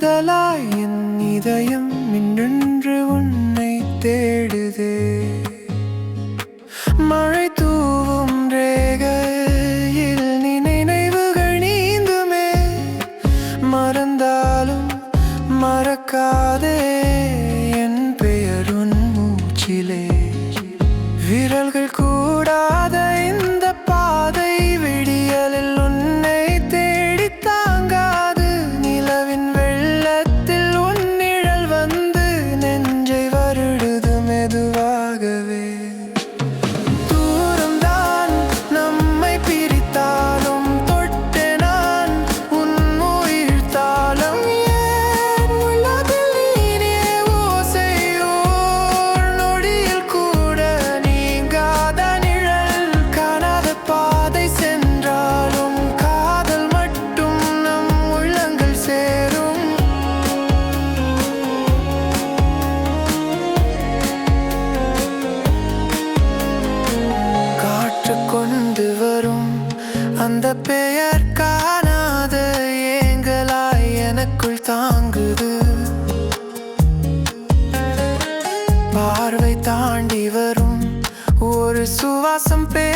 தேடுதலாய் என் இதயம் மின்னென்று உன்னை தேடுதே. bebé. அந்த பெயர் காணாது ஏங்கலாய் எனக்குள் தாங்குது. பார்வை தாண்டி வரும் ஒரு சுவாசம் பே